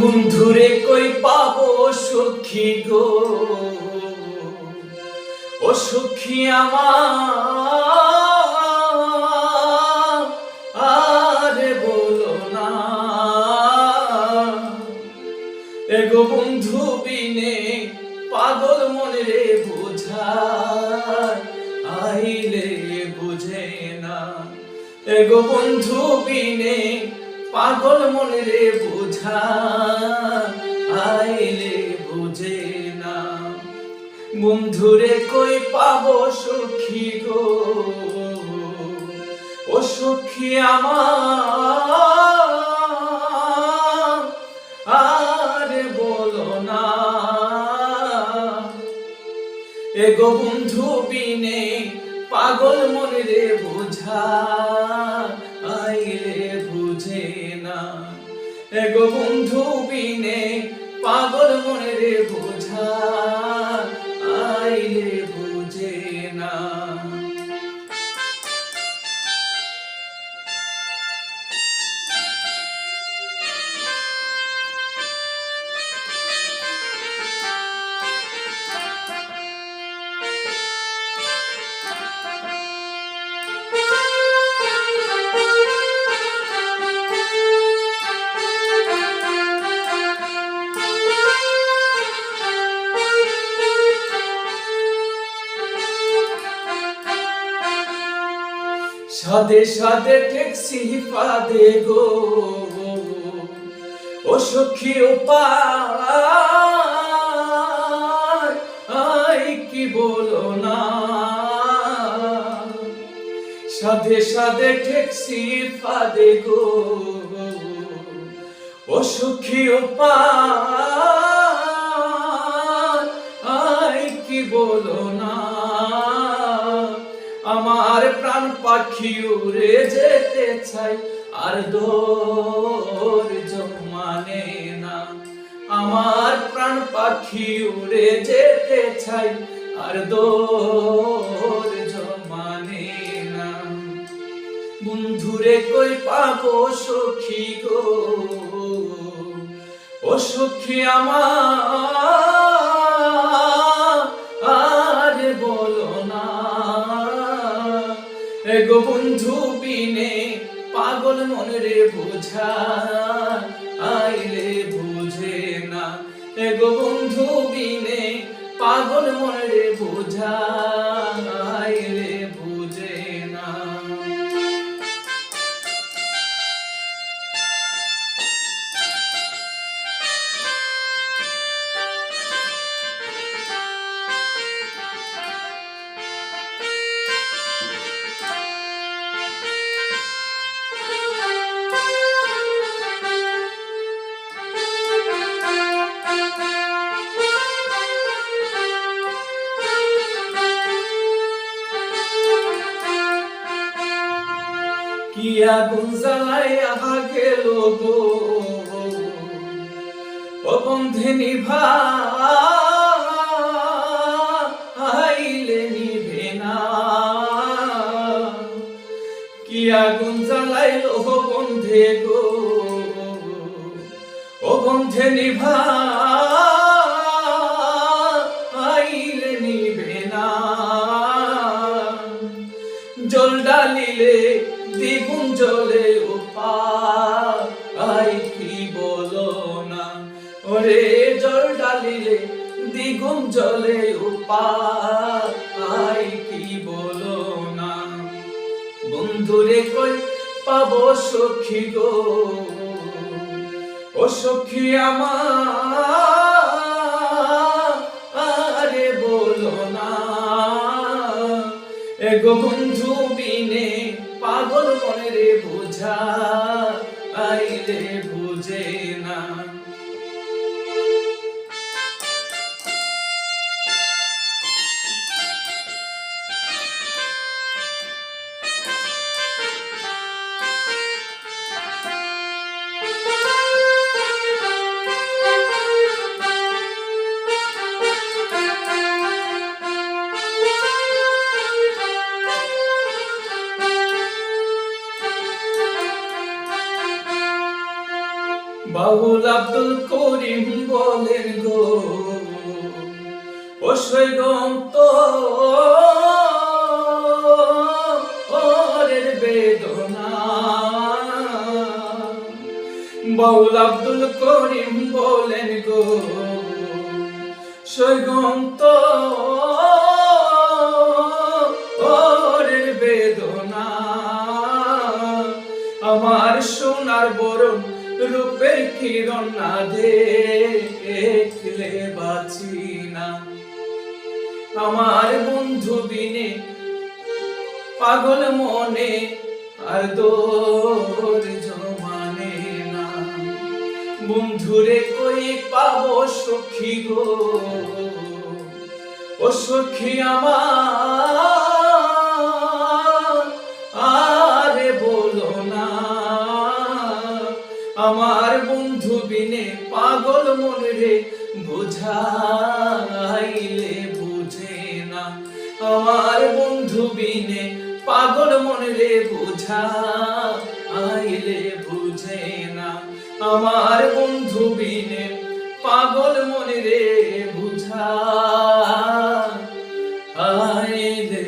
বন্ধুরে কই পাব সখী গো? ও সখী আমার, আরে বলো না। এগো বন্ধু বিনে পাগল মনে রে বোঝায়, আইলে বুঝে না। এগো বন্ধু বিনে পাগল মনে বোঝা, আইলে বুঝে না। বন্ধুরে কই পাব সখী গো? ও সখী আমার, আর বলো না। এগো বন্ধু বিনে পাগল মনে রে বোঝা এগো বন্ধু বিনে পাগল মনে রে বোঝা আইলে সাদে সাদে ট্যাক্সি পাদে গো। ও সখী উপায় আই কি বলো না। সাদে সাদে ট্যাক্সি পাদে গো। ও সখী উপায় আই কি বলো না। পাখি উড়ে যেতে চাই, আর দোর মানে না। আমার প্রাণ পাখি উড়ে যেতে চাই, আর দোর মানে না। বন্ধুরে কই পাবো সখী গো? ও সখী আমার এগো বন্ধু বিনে, পাগল মনে রে বোঝা, আইলে বুঝে না। গো বন্ধু বিনে, পাগল মনে রে বোঝা। কি আগুন জ্বালাইয়া গেল গো। ও বন্ধে নিভা আইলে নিভে না। কি আগুন জ্বালাইল বন্ধে গো। ও বন্ধে নিভা ওরে জল ডালিলে দ্বিগুণ জলে উপায় কি বলো না? বন্ধুরে কই পাবো সখী গো? ও সখী আমার বলো না। এগো বন্ধু বিনে পাগল মনে রে বোঝা আইলে বুঝে না। আব্দুল করিম বলেন গো। ও সৈগন্ত বাউল আব্দুল করিম বলেন গো সৈগন্ত বেদনা। আমার সোনার বরণ রূপের কিরণ না দেখলে বাঁচি না। আমার বন্ধু বিনে পাগল মনে আর দোর জমানে না। বন্ধুরে কই পাবো সখী গো? ও সখী আমার বোঝাইলে বুঝে না। আমার বন্ধু বিনে পাগল মনে রে বোঝা আইলে বুঝে না। আমার বন্ধু বিনে পাগল মনে রে বুঝা আইলে